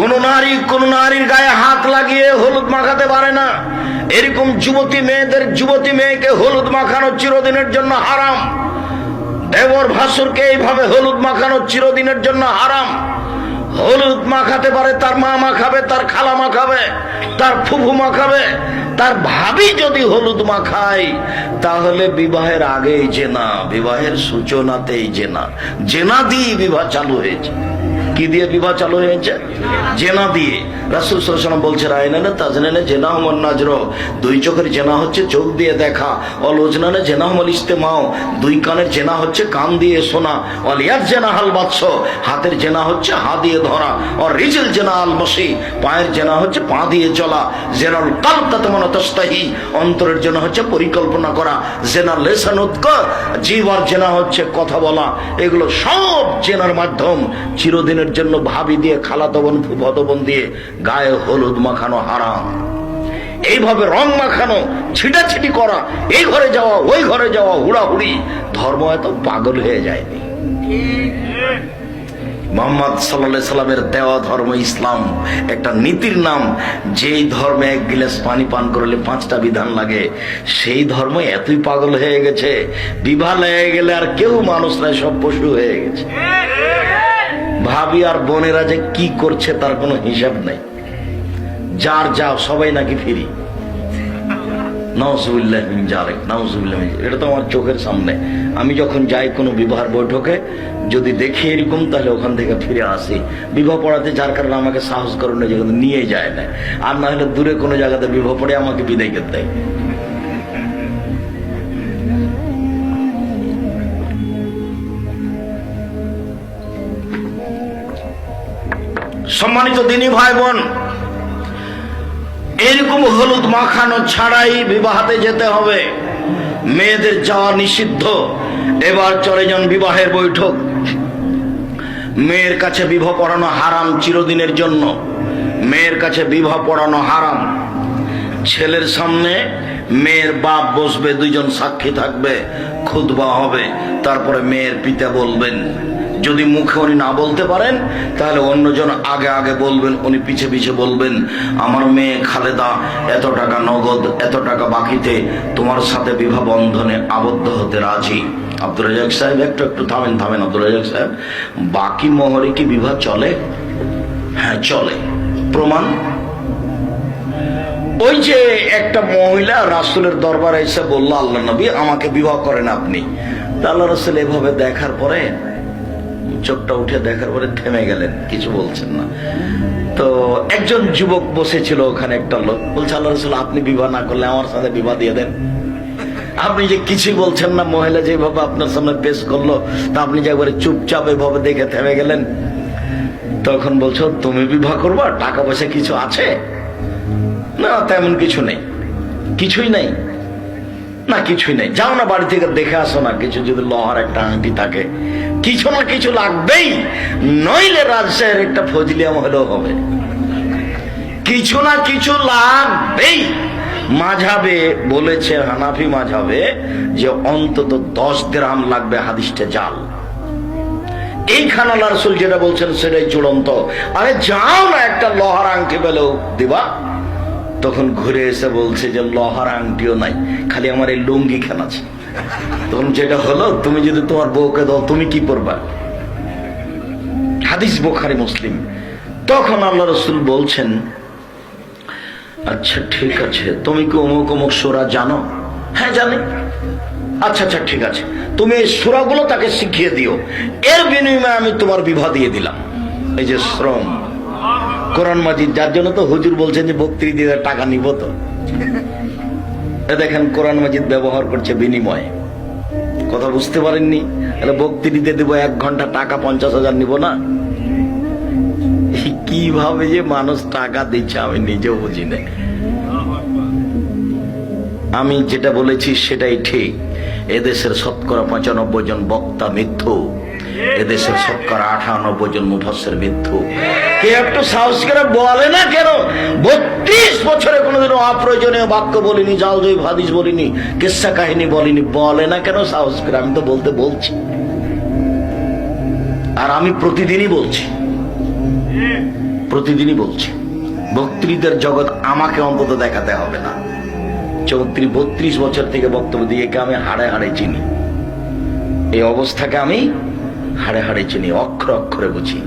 কোন নারী কোন নারীর গায়ে হাত লাগিয়ে হলুদ মাখাতে পারে না। এরকম যুবতী মেয়েদের, যুবতী মেয়েকে হলুদ মাখানো চিরদিনের জন্য হারাম। দেবর ভাসুরকে এইভাবে হলুদ মাখানো চিরদিনের জন্য হারাম। হলুদ মাখাতে পারে, তার মা মাখাবে, তার খালা মাখাবে, তার ফুফু মাখাবে, তার ভাবি যদি হলুদ মাখায়, তাহলে বিবাহের আগেই জেনা, বিবাহের সূচনাতেই জেনা। জেনা দিয়ে বিবাহ চালু হয়েছে। কি দিয়ে বিবাহ চালু হয়েছে? জেনা দিয়ে। রাসুল সাল্লাম বলছে রায়নানে তাজনানে জেনা হমন নাজর দুই চোখের জেনা হচ্ছে চোখ দিয়ে দেখা। অলোচনানে জেনা হমল ইস্তেমাও দুই কানের জেনা হচ্ছে কান দিয়ে শোনা। অলিয়ার জেনা হাল বাৎস হাতের জেনা হচ্ছে হা দিয়ে ধরা। ও রিজেল জেনা আল বসি পায়ের জেনা হচ্ছে পা দিয়ে চলা। জেনাল কালতাতে মনে তস্তাহি অন্তরের জন্য হচ্ছে পরিকল্পনা করা। জেনা লেসান উৎকর জীবর জেনা হচ্ছে কথা বলা। এগুলো সব জেনার মাধ্যম। চিরদিনের জন্য ভাবি দিয়ে খালাতবন ফুফতবন দিয়ে গায়ে হলুদ মাখানো হারাম। এইভাবে রং মাখানো, ছিটাছিটি করা, এই ঘরে যাওয়া, ওই ঘরে যাওয়া, হুড়াহুড়ি, ধর্ম এত পাগল হয়ে যায়নি। মোহাম্মদ সাল্লা সাল্লামের দেওয়া ধর্ম ইসলাম, একটা নীতির নাম, যেই ধর্মে এক গিলাস পানি পান করলে পাঁচটা বিধান লাগে, সেই ধর্ম এতই পাগল হয়ে গেছে, বিবাহ লেগে গেলে আর কেউ মানুষ নাই সব পশু হয়ে গেছে। ভাবি আর বোনেরা যে কি করছে তার কোনো হিসাব নাই। যার যাও, সবাই নাকি ফিরি। এটা তো আমার চোখের সামনে। আমি যখন যাই কোনো বিবাহ বৈঠকে, যদি দেখি এরকম, তাহলে ওখান থেকে ফিরে আসি। পড়াতে যার কারণে আমাকে সাহস নিয়ে যায় না। আর না হলে দূরে কোনো জায়গাতে বিবাহ পড়ে আমাকে বিদায় করতে দেয় সম্মানিত দিনী ভাই বোন, এরকম হলুদ মাখানো ছাড়াই বিবাহতে যেতে হবে। মেয়েদের যাওয়া নিষিদ্ধ, এবার চলে যান বিবাহের বৈঠক। মেয়ের কাছে বিবাহ পড়ানো হারাম চিরদিনের জন্য। মেয়ের কাছে বিবাহ পড়ানো হারাম। ছেলের সামনে মেয়ের বাপ বসবে, দুইজন সাক্ষী থাকবে খুদবা হবে, তারপরে মেয়ের পিতা বলবেন যদি মুখে উনি না বলতে পারেন, তাহলে অন্যজন আগে আগে বলবেন, উনি পিছে পিছে বলবেন, আমার মেয়ে খালেদা, এত টাকা নগদ, এত টাকা বাকিতে, তোমার সাথে বিবাহ বন্ধনে আবদ্ধ হতে রাজি। আব্দুল রাজাক সাহেব, একটু একটু থামেন থামেন আব্দুল রাজাক সাহেব। বাকি মোহরে কি বিবাহ চলে? হ্যাঁ চলে। প্রমাণ? ওই যে একটা মহিলা রাসুলের দরবারে এসে বলল, আল্লাহ নবী, আমাকে বিবাহ করেন আপনি। আল্লাহ রসুল এভাবে দেখার পরে চোখটা উঠে দেখার পরে থেমে গেলেন, কিছু বলছেন না। তো একজন যুবক বসেছিল ওখানে একটা লোক, বলছে, আল্লাহ রসুল, আপনি বিবাহ না করলে আমার সাথে বিবাহ দিয়ে দেন। আপনি যে কিছুই বলছেন না, মহিলা যেভাবে আপনার সামনে পেশ করল, তা আপনি যে একবারে চুপচাপ এভাবে দেখে থেমে গেলেন। তখন বলছো, তুমি বিবাহ করবা? টাকা পয়সা কিছু আছে? না, তেমন কিছু নেই। কিছুই নেই? না, কিছুই নেই। যাও না বাড়ি থেকে, দেখে আসো না, কিছু যদি লোহার একটা আংটি থাকে কিছু না কিছু লাগবেই, নইলে রাজশাহীর একটা ফজলিয়াম হলেও হবে। কিছু না কিছু লাগবেই। মাঝাবে বলেছে হানাফি মাঝাবে যে অন্তত দশ গ্রাম লাগবে হাদিসটা জাল। এইখানে আল্লাহ রসুল যেটা বলছেন সেটাই চূড়ান্ত। আরে যাও না একটা লোহার আংটি পেলেও দিবা। তখন ঘুরে এসে বলছে যে, লোহার আংটিও নাই, খালি আমার এই লুঙ্গি খান আছে। তখন যেটা হলো, তুমি যদি তোমার বউকে দাও, তুমি কি করবা হাদিস বোখারি, মুসলিম। তখন আল্লাহ রসুল বলছেন আচ্ছা ঠিক আছে, তুমি কি অমুক অমুক সোরা জানো? হ্যাঁ জানি। আচ্ছা আচ্ছা ঠিক আছে, তুমি এই সুরাগুলো তাকে শিখিয়ে দিও। এর বিনিময়ে আমি তোমার বিবাহ দিয়ে দিলাম। এই যে শ্রম কোরআন মাজিদ, যার জন্য তো হুজুর বলছেন যে বক্তৃ দিয়ে টাকা নিব তো। দেখেন, কোরআন মাজিদ ব্যবহার করছে বিনিময়ে। কথা বুঝতে পারেননি? তাহলে বক্তৃ দিতে দেবো, এক ঘণ্টা টাকা পঞ্চাশ হাজার নিব না? কীভাবে যে মানুষ টাকা দিচ্ছে আমি নিজেও বুঝি না। আমি যেটা বলেছি সেটাই ঠিক। এদেশের শতকরা পঁচানব্বই জন বক্তা মিথ্যু। এদেশের শতকরা আঠানব্বই জন মুফাসের মিথ্যু কে একটু সাহস করে বলে না কেন? বত্রিশ বছরে কোনোদিনও অপ্রয়োজনীয় বাক্য বলিনি জাল জয় ভাদিস বলিনি, কিসা কাহিনী বলিনি, বলে না কেন সাহস করে? আমি তো বলতে বলছি। আর আমি প্রতিদিনই বলছি। প্রতিদিনই বলছি। বক্তৃদের জগৎ আমাকে অন্তত দেখাতে হবে না। চৌত্রিশ, বত্রিশ বছর থেকে বক্তব্য দিয়ে আমি হাড়ে হাড়ে চিনি। এই অবস্থাকে আমি হাড়ে হাড়ে চিনি অক্ষর অক্ষরে বুঝি।